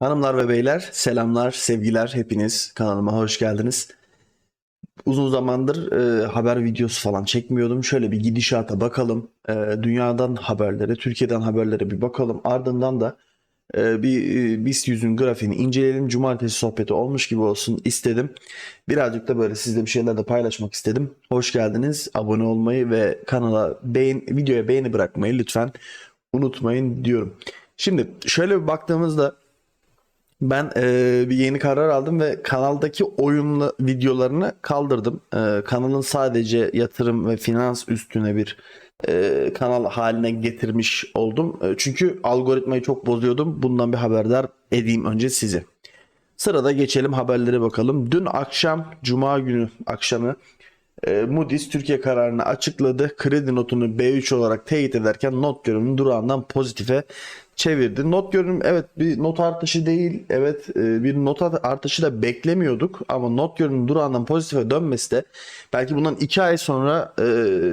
Hanımlar ve beyler, selamlar, sevgiler hepiniz kanalıma hoş geldiniz. Uzun zamandır e, haber videosu falan çekmiyordum. Şöyle bir gidişata bakalım. E, dünyadan haberlere, Türkiye'den haberlere bir bakalım. Ardından da e, bir e, BIST yüzün grafiğini inceleyelim. Cumartesi sohbeti olmuş gibi olsun istedim. Birazcık da böyle sizle bir şeyler de paylaşmak istedim. Hoş geldiniz. Abone olmayı ve kanala beğen, videoya beğeni bırakmayı lütfen unutmayın diyorum. Şimdi şöyle bir baktığımızda ben eee, bir yeni karar aldım ve kanaldaki oyunlu videolarını kaldırdım. Eee, kanalın sadece yatırım ve finans üstüne bir eee, kanal haline getirmiş oldum. Eee, çünkü algoritmayı çok bozuyordum. Bundan bir haberdar edeyim önce sizi. Sırada geçelim haberlere bakalım. Dün akşam, Cuma günü akşamı e, Moody's Türkiye kararını açıkladı. Kredi notunu B3 olarak teyit ederken not görünümü durağından pozitife çevirdi. Not görünüm evet bir not artışı değil. Evet e, bir not artışı da beklemiyorduk ama not görünümü durağından pozitife dönmesi de belki bundan 2 ay sonra e,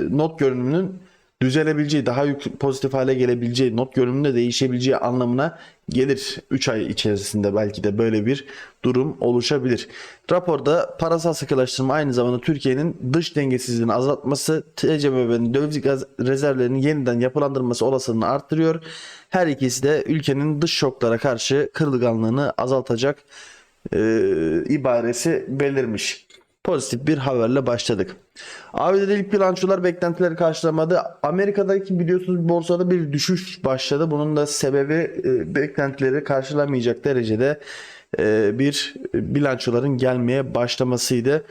not görünümünün düzelebileceği, daha pozitif hale gelebileceği, not görünümünde değişebileceği anlamına gelir. 3 ay içerisinde belki de böyle bir durum oluşabilir. Raporda parasal sıkılaştırma aynı zamanda Türkiye'nin dış dengesizliğini azaltması, TCMB'nin döviz rezervlerinin yeniden yapılandırılması olasılığını arttırıyor. Her ikisi de ülkenin dış şoklara karşı kırılganlığını azaltacak e, ibaresi belirmiş. Pozitif bir haberle başladık. ABD'de ilk bilançolar beklentileri karşılamadı. Amerika'daki biliyorsunuz borsada bir düşüş başladı. Bunun da sebebi e, beklentileri karşılamayacak derecede e, bir bilançoların gelmeye başlamasıydı.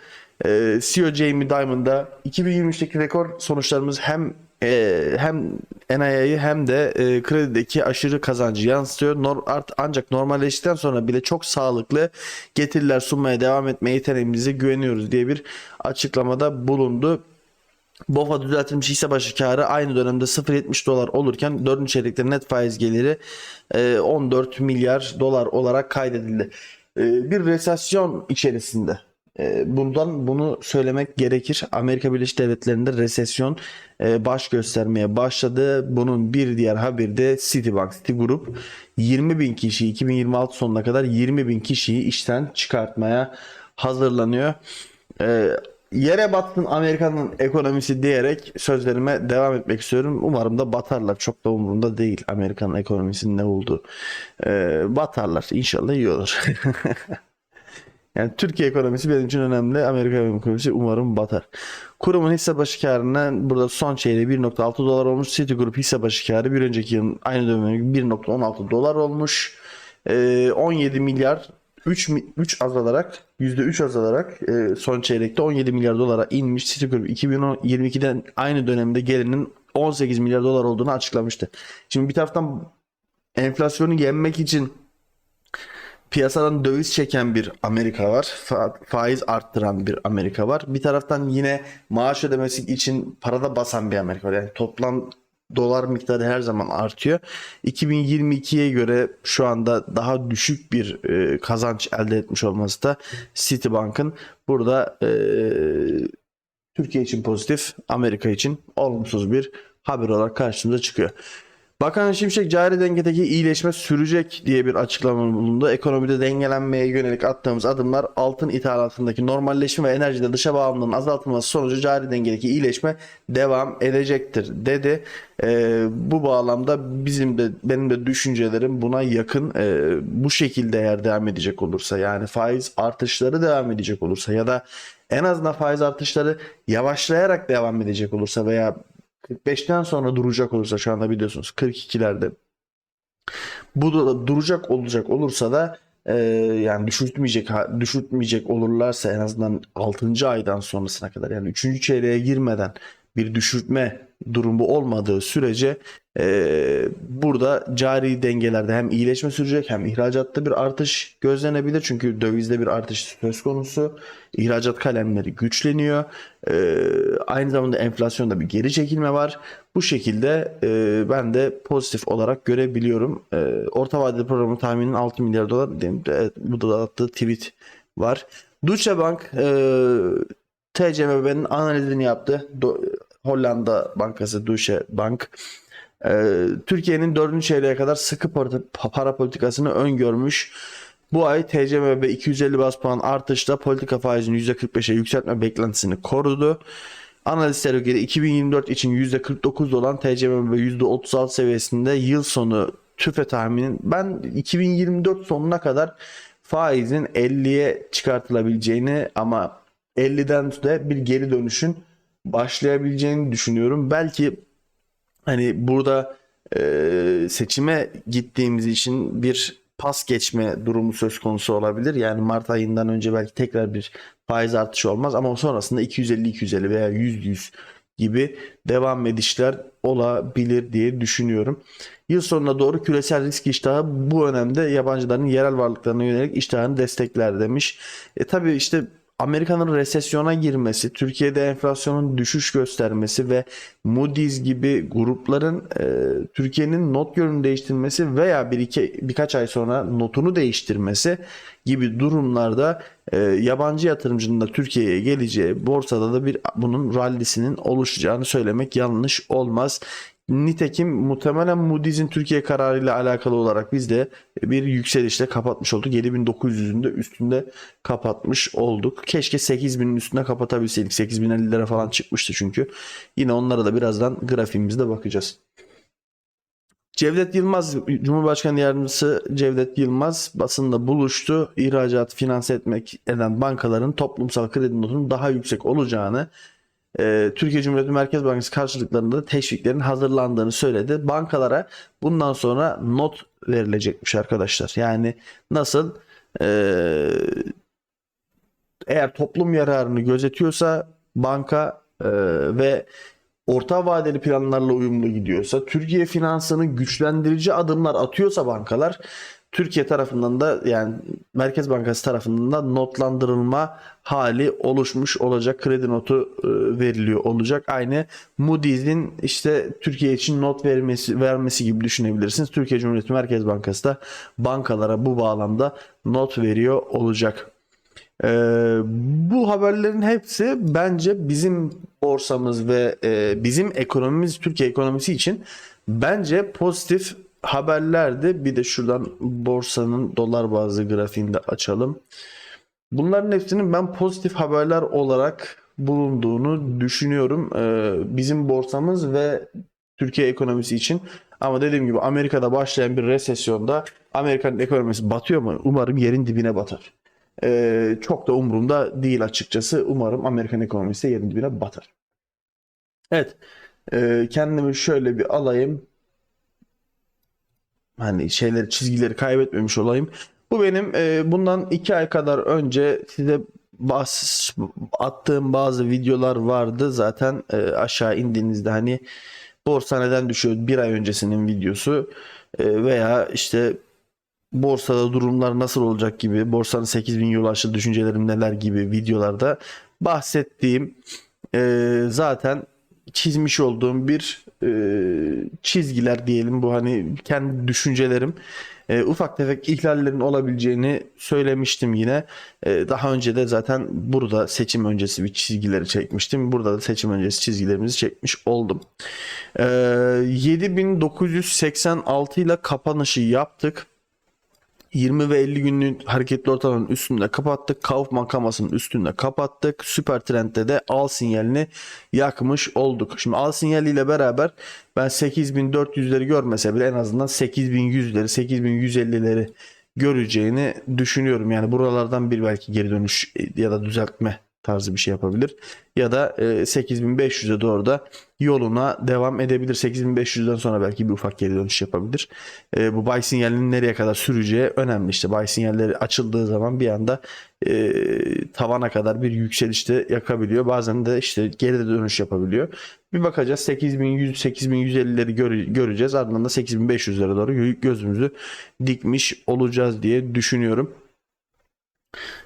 E, CEO Jamie Dimon'da 2023'teki rekor sonuçlarımız hem e, hem NIA'yı hem de e, kredideki aşırı kazancı yansıtıyor. Nor- art, ancak normalleştikten sonra bile çok sağlıklı getiriler sunmaya devam etme yeteneğimize güveniyoruz diye bir açıklamada bulundu. BOFA düzeltilmiş hisse başı karı aynı dönemde 0.70 dolar olurken 4. çeyrekte net faiz geliri e, 14 milyar dolar olarak kaydedildi. E, Bir resesyon içerisinde e, bundan bunu söylemek gerekir. Amerika Birleşik Devletleri'nde resesyon e, baş göstermeye başladı. Bunun bir diğer haberi de Citibank, Citigroup 20 bin kişiyi 2026 sonuna kadar 20 bin kişiyi işten çıkartmaya hazırlanıyor. E, yere battın Amerika'nın ekonomisi diyerek sözlerime devam etmek istiyorum. Umarım da batarlar. Çok da umurumda değil Amerika'nın ekonomisinin ne olduğu. E, batarlar. İnşallah iyi olur. Yani Türkiye ekonomisi benim için önemli. Amerika ekonomisi umarım batar. Kurumun hisse başı karına burada son çeyreği 1.6 dolar olmuş. Citigroup hisse başı karı bir önceki yılın aynı dönemi 1.16 dolar olmuş. Ee, 17 milyar 3, 3 azalarak %3 azalarak e, son çeyrekte 17 milyar dolara inmiş. Citigroup 2022'den aynı dönemde gelirinin 18 milyar dolar olduğunu açıklamıştı. Şimdi bir taraftan enflasyonu yenmek için piyasadan döviz çeken bir Amerika var. Fa- faiz arttıran bir Amerika var. Bir taraftan yine maaş ödemesi için parada basan bir Amerika var. Yani toplam dolar miktarı her zaman artıyor. 2022'ye göre şu anda daha düşük bir e, kazanç elde etmiş olması da Citibank'ın burada e, Türkiye için pozitif, Amerika için olumsuz bir haber olarak karşımıza çıkıyor. Bakan Şimşek cari dengedeki iyileşme sürecek diye bir açıklama bulundu. Ekonomide dengelenmeye yönelik attığımız adımlar altın ithalatındaki normalleşme ve enerjide dışa bağımlılığın azaltılması sonucu cari dengedeki iyileşme devam edecektir dedi. Ee, bu bağlamda bizim de benim de düşüncelerim buna yakın. Ee, bu şekilde eğer devam edecek olursa yani faiz artışları devam edecek olursa ya da en azından faiz artışları yavaşlayarak devam edecek olursa veya 45'ten sonra duracak olursa şu anda biliyorsunuz 42'lerde bu da duracak olacak olursa da e, yani düşürtmeyecek düşürtmeyecek olurlarsa en azından 6. aydan sonrasına kadar yani 3. çeyreğe girmeden bir düşürtme durumu olmadığı sürece e, burada cari dengelerde hem iyileşme sürecek hem ihracatta bir artış gözlenebilir. Çünkü dövizde bir artış söz konusu. İhracat kalemleri güçleniyor. E, aynı zamanda enflasyonda bir geri çekilme var. Bu şekilde e, ben de pozitif olarak görebiliyorum. E, orta vadeli programı tahminin 6 milyar dolar. Evet, bu da attığı tweet var. Deutsche Bank e, TCMB'nin analizini yaptı. Do- Hollanda Bankası Deutsche Bank Ee, Türkiye'nin dördüncü çeyreğe kadar sıkı para politikasını öngörmüş. Bu ay TCMB 250 bas puan artışla politika faizini %45'e yükseltme beklentisini korudu. Analistlere göre 2024 için %49 olan TCMB %36 seviyesinde yıl sonu tüfe tahminin ben 2024 sonuna kadar faizin 50'ye çıkartılabileceğini ama 50'den de bir geri dönüşün başlayabileceğini düşünüyorum. Belki hani burada e, seçime gittiğimiz için bir pas geçme durumu söz konusu olabilir. Yani Mart ayından önce belki tekrar bir faiz artışı olmaz ama sonrasında 250-250 veya 100-100 gibi devam edişler olabilir diye düşünüyorum. Yıl sonuna doğru küresel risk iştahı bu önemde yabancıların yerel varlıklarına yönelik iştahını destekler demiş. E tabii işte Amerika'nın resesyona girmesi, Türkiye'de enflasyonun düşüş göstermesi ve Moody's gibi grupların e, Türkiye'nin not yönünü değiştirmesi veya bir iki birkaç ay sonra notunu değiştirmesi gibi durumlarda e, yabancı yatırımcının da Türkiye'ye geleceği, borsada da bir bunun rallisinin oluşacağını söylemek yanlış olmaz. Nitekim muhtemelen Moody's'in Türkiye kararıyla alakalı olarak biz de bir yükselişle kapatmış olduk. 7900'ün de üstünde kapatmış olduk. Keşke 8000'in üstünde kapatabilseydik. 8050'lere falan çıkmıştı çünkü. Yine onlara da birazdan grafiğimizde bakacağız. Cevdet Yılmaz, Cumhurbaşkanı Yardımcısı Cevdet Yılmaz basında buluştu. İhracat finanse etmek eden bankaların toplumsal kredi notunun daha yüksek olacağını e, Türkiye Cumhuriyeti Merkez Bankası karşılıklarında da teşviklerin hazırlandığını söyledi. Bankalara bundan sonra not verilecekmiş arkadaşlar. Yani nasıl e, eğer toplum yararını gözetiyorsa banka e, ve orta vadeli planlarla uyumlu gidiyorsa, Türkiye finansını güçlendirici adımlar atıyorsa bankalar Türkiye tarafından da yani Merkez Bankası tarafından da notlandırılma hali oluşmuş olacak. Kredi notu e, veriliyor olacak. Aynı Moody's'in işte Türkiye için not vermesi vermesi gibi düşünebilirsiniz. Türkiye Cumhuriyeti Merkez Bankası da bankalara bu bağlamda not veriyor olacak. Ee, bu haberlerin hepsi bence bizim borsamız ve e, bizim ekonomimiz Türkiye ekonomisi için bence pozitif haberlerdi. Bir de şuradan borsanın dolar bazlı grafiğini de açalım. Bunların hepsinin ben pozitif haberler olarak bulunduğunu düşünüyorum. Ee, bizim borsamız ve Türkiye ekonomisi için. Ama dediğim gibi Amerika'da başlayan bir resesyonda Amerika'nın ekonomisi batıyor mu? Umarım yerin dibine batar. Ee, çok da umurumda değil açıkçası. Umarım Amerikan ekonomisi yerin dibine batar. Evet. Ee, kendimi şöyle bir alayım. Hani şeyleri çizgileri kaybetmemiş olayım. Bu benim e, bundan iki ay kadar önce size bas, attığım bazı videolar vardı. Zaten e, aşağı indiğinizde hani borsa neden düşüyor bir ay öncesinin videosu e, veya işte borsada durumlar nasıl olacak gibi borsanın 8000 yıl aşırı düşüncelerim neler gibi videolarda bahsettiğim e, zaten çizmiş olduğum bir e, çizgiler diyelim bu hani kendi düşüncelerim e, ufak tefek ihlallerin olabileceğini söylemiştim yine. E, daha önce de zaten burada seçim öncesi bir çizgileri çekmiştim. Burada da seçim öncesi çizgilerimizi çekmiş oldum. E, 7986 ile kapanışı yaptık. 20 ve 50 günlük hareketli ortalamanın üstünde kapattık. Kaufman kamasının üstünde kapattık. Süper Trend'de de al sinyalini yakmış olduk. Şimdi al sinyaliyle beraber ben 8400'leri görmese bile en azından 8100'leri 8150'leri göreceğini düşünüyorum. Yani buralardan bir belki geri dönüş ya da düzeltme tarzı bir şey yapabilir. Ya da e, 8500'e doğru da yoluna devam edebilir. 8500'den sonra belki bir ufak geri dönüş yapabilir. E, bu buy sinyalinin nereye kadar süreceği önemli. İşte buy sinyalleri açıldığı zaman bir anda e, tavana kadar bir yükselişte yakabiliyor. Bazen de işte geri dönüş yapabiliyor. Bir bakacağız 8100 8150'leri göre, göreceğiz. Ardından da 8500'lere doğru gözümüzü dikmiş olacağız diye düşünüyorum.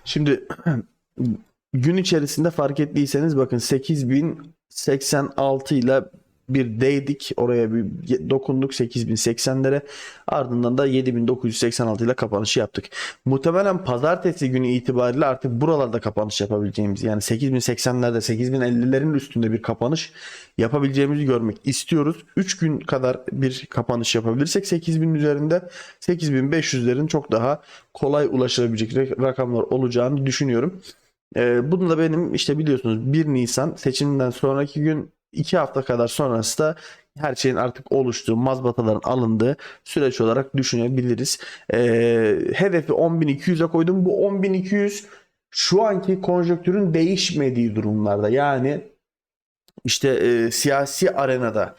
Şimdi gün içerisinde fark ettiyseniz bakın 8086 ile bir değdik. Oraya bir dokunduk 8080'lere. Ardından da 7986 ile kapanışı yaptık. Muhtemelen pazartesi günü itibariyle artık buralarda kapanış yapabileceğimiz yani 8080'lerde 8050'lerin üstünde bir kapanış yapabileceğimizi görmek istiyoruz. 3 gün kadar bir kapanış yapabilirsek 8000 üzerinde 8500'lerin çok daha kolay ulaşılabilecek rakamlar olacağını düşünüyorum. Ee, bunu da benim işte biliyorsunuz 1 Nisan seçimden sonraki gün 2 hafta kadar sonrası da her şeyin artık oluştuğu, mazbataların alındığı süreç olarak düşünebiliriz. Ee, hedefi 10.200'e koydum. Bu 10.200 şu anki konjonktürün değişmediği durumlarda yani işte e, siyasi arenada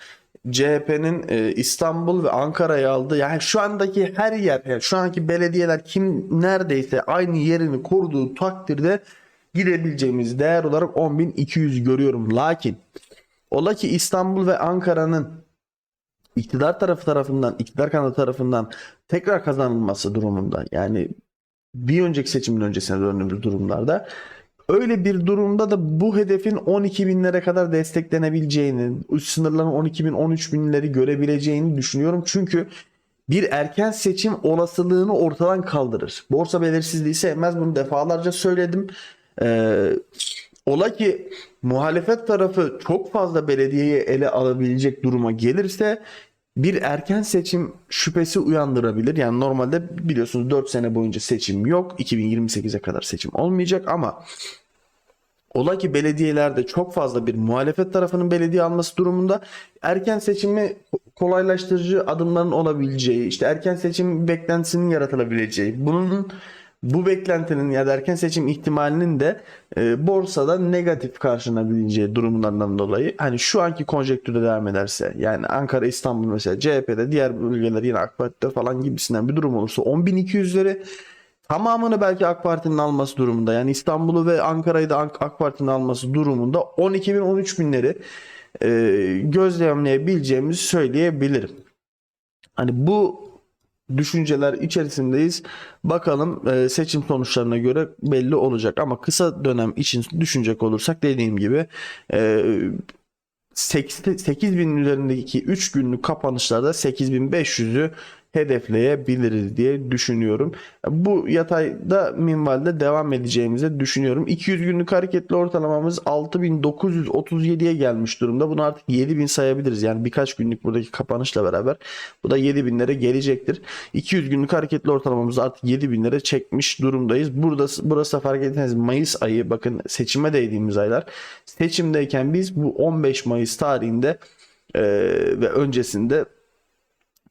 CHP'nin e, İstanbul ve Ankara'yı aldı. Yani şu andaki her yer, yani şu anki belediyeler kim neredeyse aynı yerini koruduğu takdirde gidebileceğimiz değer olarak 10.200 görüyorum. Lakin ola ki İstanbul ve Ankara'nın iktidar tarafı tarafından, iktidar kanadı tarafından tekrar kazanılması durumunda yani bir önceki seçimin öncesine döndüğümüz durumlarda öyle bir durumda da bu hedefin 12 binlere kadar desteklenebileceğini, üst sınırların 12 bin 13 binleri görebileceğini düşünüyorum. Çünkü bir erken seçim olasılığını ortadan kaldırır. Borsa belirsizliği sevmez bunu defalarca söyledim. Ee, ola ki muhalefet tarafı çok fazla belediyeyi ele alabilecek duruma gelirse bir erken seçim şüphesi uyandırabilir. Yani normalde biliyorsunuz 4 sene boyunca seçim yok. 2028'e kadar seçim olmayacak ama ola ki belediyelerde çok fazla bir muhalefet tarafının belediye alması durumunda erken seçimi kolaylaştırıcı adımların olabileceği, işte erken seçim beklentisinin yaratılabileceği, bunun bu beklentinin ya da erken seçim ihtimalinin de e, borsada negatif karşılanabileceği durumlardan dolayı hani şu anki konjektürde devam ederse yani Ankara İstanbul mesela CHP'de diğer bölgeler yine AK Parti'de falan gibisinden bir durum olursa 10.200'leri tamamını belki AK Parti'nin alması durumunda yani İstanbul'u ve Ankara'yı da AK Parti'nin alması durumunda 12.000 13.000'leri e, gözlemleyebileceğimizi söyleyebilirim. Hani bu düşünceler içerisindeyiz. Bakalım e, seçim sonuçlarına göre belli olacak ama kısa dönem için düşünecek olursak dediğim gibi e, 8000 üzerindeki 3 günlük kapanışlarda 8500'ü hedefleyebiliriz diye düşünüyorum. Bu yatayda minvalde devam edeceğimizi düşünüyorum. 200 günlük hareketli ortalamamız 6937'ye gelmiş durumda. Bunu artık 7000 sayabiliriz. Yani birkaç günlük buradaki kapanışla beraber bu da 7000'lere gelecektir. 200 günlük hareketli ortalamamızı artık 7000'lere çekmiş durumdayız. Burada burası da fark ederseniz Mayıs ayı bakın seçime değdiğimiz aylar. Seçimdeyken biz bu 15 Mayıs tarihinde e, ve öncesinde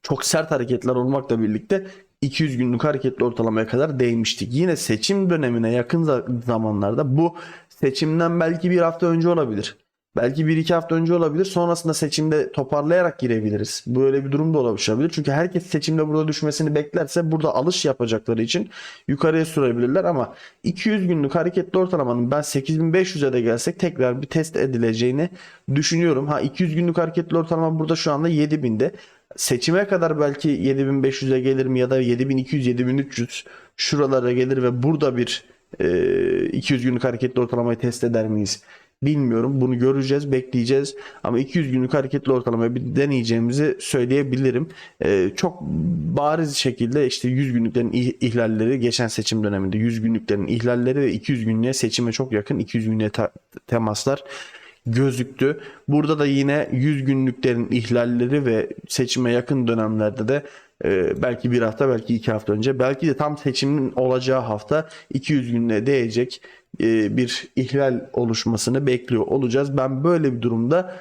çok sert hareketler olmakla birlikte 200 günlük hareketli ortalamaya kadar değmiştik. Yine seçim dönemine yakın zamanlarda bu seçimden belki bir hafta önce olabilir. Belki bir iki hafta önce olabilir. Sonrasında seçimde toparlayarak girebiliriz. Böyle bir durum da olabilir. Çünkü herkes seçimde burada düşmesini beklerse burada alış yapacakları için yukarıya sürebilirler ama 200 günlük hareketli ortalamanın ben 8500'e de gelsek tekrar bir test edileceğini düşünüyorum. Ha 200 günlük hareketli ortalama burada şu anda 7000'de seçime kadar belki 7500'e gelir mi ya da 7200 7300 şuralara gelir ve burada bir e, 200 günlük hareketli ortalamayı test eder miyiz? Bilmiyorum. Bunu göreceğiz, bekleyeceğiz. Ama 200 günlük hareketli ortalamayı bir deneyeceğimizi söyleyebilirim. Ee, çok bariz şekilde işte 100 günlüklerin ihlalleri geçen seçim döneminde 100 günlüklerin ihlalleri ve 200 günlüğe seçime çok yakın 200 günlüğe temaslar gözüktü. Burada da yine 100 günlüklerin ihlalleri ve seçime yakın dönemlerde de e, belki bir hafta belki iki hafta önce belki de tam seçimin olacağı hafta 200 günlüğe değecek e, bir ihlal oluşmasını bekliyor olacağız. Ben böyle bir durumda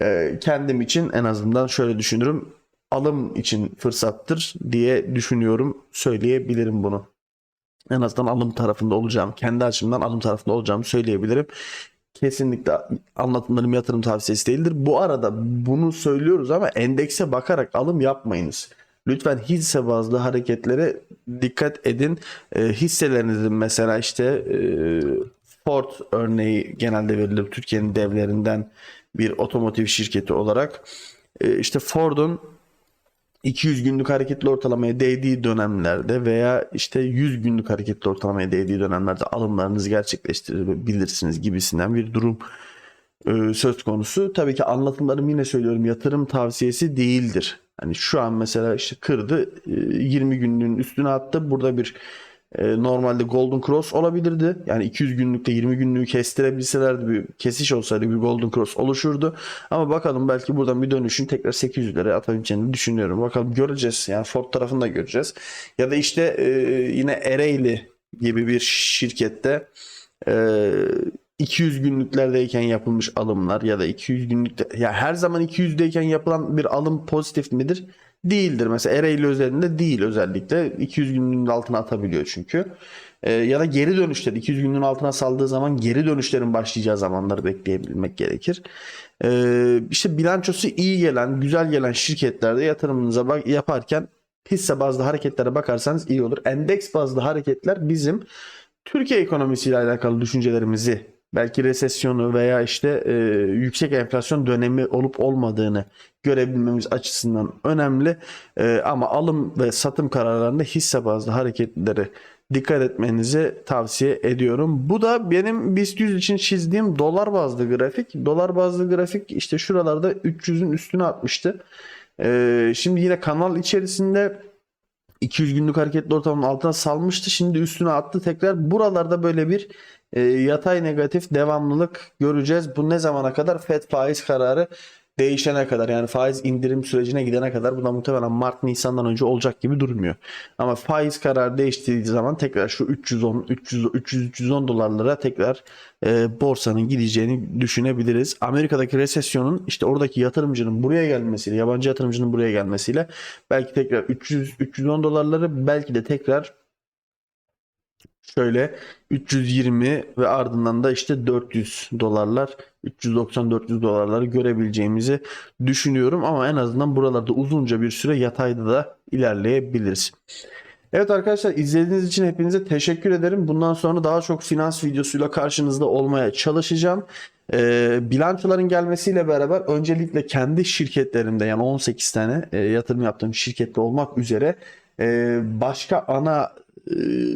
e, kendim için en azından şöyle düşünürüm. Alım için fırsattır diye düşünüyorum. Söyleyebilirim bunu. En azından alım tarafında olacağım. Kendi açımdan alım tarafında olacağımı söyleyebilirim kesinlikle anlatımlarım yatırım tavsiyesi değildir. Bu arada bunu söylüyoruz ama endekse bakarak alım yapmayınız. Lütfen hisse bazlı hareketlere dikkat edin. E, hisselerinizin mesela işte e, Ford örneği genelde verilir Türkiye'nin devlerinden bir otomotiv şirketi olarak. E, işte Ford'un 200 günlük hareketli ortalamaya değdiği dönemlerde veya işte 100 günlük hareketli ortalamaya değdiği dönemlerde alımlarınızı gerçekleştirebilirsiniz gibisinden bir durum e, söz konusu. Tabii ki anlatımlarım yine söylüyorum yatırım tavsiyesi değildir. Hani şu an mesela işte kırdı e, 20 günlüğün üstüne attı. Burada bir e, normalde Golden Cross olabilirdi. Yani 200 günlükte 20 günlüğü kestirebilselerdi bir kesiş olsaydı bir Golden Cross oluşurdu. Ama bakalım belki buradan bir dönüşün tekrar 800 liraya atabileceğini düşünüyorum. Bakalım göreceğiz. Yani Ford tarafında göreceğiz. Ya da işte e, yine Ereğli gibi bir şirkette e, 200 günlüklerdeyken yapılmış alımlar ya da 200 günlükte ya her zaman 200'deyken yapılan bir alım pozitif midir? Değildir. Mesela Ereğli özelinde değil özellikle. 200 günlüğün altına atabiliyor çünkü. Ee, ya da geri dönüşler 200 günlüğün altına saldığı zaman geri dönüşlerin başlayacağı zamanları bekleyebilmek gerekir. Ee, işte bilançosu iyi gelen, güzel gelen şirketlerde yatırımınıza bak- yaparken hisse bazlı hareketlere bakarsanız iyi olur. Endeks bazlı hareketler bizim Türkiye ekonomisiyle alakalı düşüncelerimizi belki resesyonu veya işte e, yüksek enflasyon dönemi olup olmadığını görebilmemiz açısından önemli. E, ama alım ve satım kararlarında hisse bazlı hareketleri dikkat etmenizi tavsiye ediyorum. Bu da benim BIST 100 için çizdiğim dolar bazlı grafik. Dolar bazlı grafik işte şuralarda 300'ün üstüne atmıştı. E, şimdi yine kanal içerisinde 200 günlük hareketli ortamın altına salmıştı. Şimdi üstüne attı tekrar. Buralarda böyle bir e, yatay negatif devamlılık göreceğiz. Bu ne zamana kadar? FED faiz kararı değişene kadar yani faiz indirim sürecine gidene kadar bu da muhtemelen Mart Nisan'dan önce olacak gibi durmuyor. Ama faiz kararı değiştiği zaman tekrar şu 310 300 300 310 dolarlara tekrar e, borsanın gideceğini düşünebiliriz. Amerika'daki resesyonun işte oradaki yatırımcının buraya gelmesiyle, yabancı yatırımcının buraya gelmesiyle belki tekrar 300 310 dolarları belki de tekrar şöyle 320 ve ardından da işte 400 dolarlar 390-400 dolarları görebileceğimizi düşünüyorum ama en azından buralarda uzunca bir süre yatayda da ilerleyebiliriz. Evet arkadaşlar izlediğiniz için hepinize teşekkür ederim. Bundan sonra daha çok finans videosuyla karşınızda olmaya çalışacağım. Ee, bilançoların gelmesiyle beraber öncelikle kendi şirketlerimde yani 18 tane e, yatırım yaptığım şirkette olmak üzere e, başka ana e,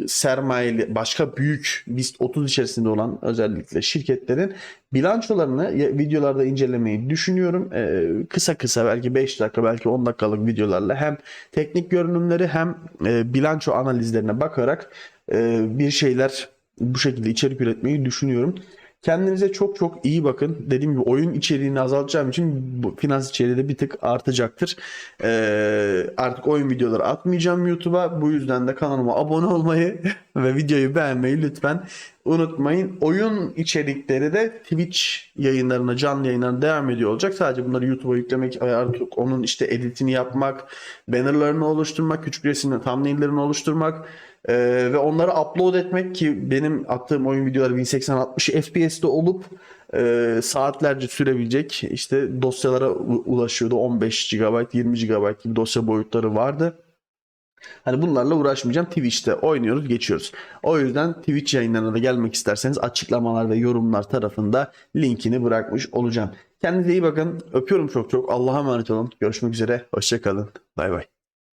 sermayeli başka büyük BIST 30 içerisinde olan özellikle şirketlerin bilançolarını videolarda incelemeyi düşünüyorum. E, kısa kısa belki 5 dakika belki 10 dakikalık videolarla hem teknik görünümleri hem e, bilanço analizlerine bakarak e, bir şeyler bu şekilde içerik üretmeyi düşünüyorum. Kendinize çok çok iyi bakın. Dediğim gibi oyun içeriğini azaltacağım için bu finans içeriği de bir tık artacaktır. Ee, artık oyun videoları atmayacağım YouTube'a. Bu yüzden de kanalıma abone olmayı ve videoyu beğenmeyi lütfen unutmayın. Oyun içerikleri de Twitch yayınlarına, canlı yayınlarına devam ediyor olacak. Sadece bunları YouTube'a yüklemek artık onun işte editini yapmak, bannerlarını oluşturmak, küçük resimlerini, thumbnail'lerini oluşturmak ee, ve onları upload etmek ki benim attığım oyun videoları 1080-60 FPS'te olup e, saatlerce sürebilecek işte dosyalara ulaşıyordu. 15 GB, 20 GB gibi dosya boyutları vardı. Hani bunlarla uğraşmayacağım. Twitch'te oynuyoruz, geçiyoruz. O yüzden Twitch yayınlarına da gelmek isterseniz açıklamalar ve yorumlar tarafında linkini bırakmış olacağım. Kendinize iyi bakın. Öpüyorum çok çok. Allah'a emanet olun. Görüşmek üzere. Hoşçakalın. Bay bay.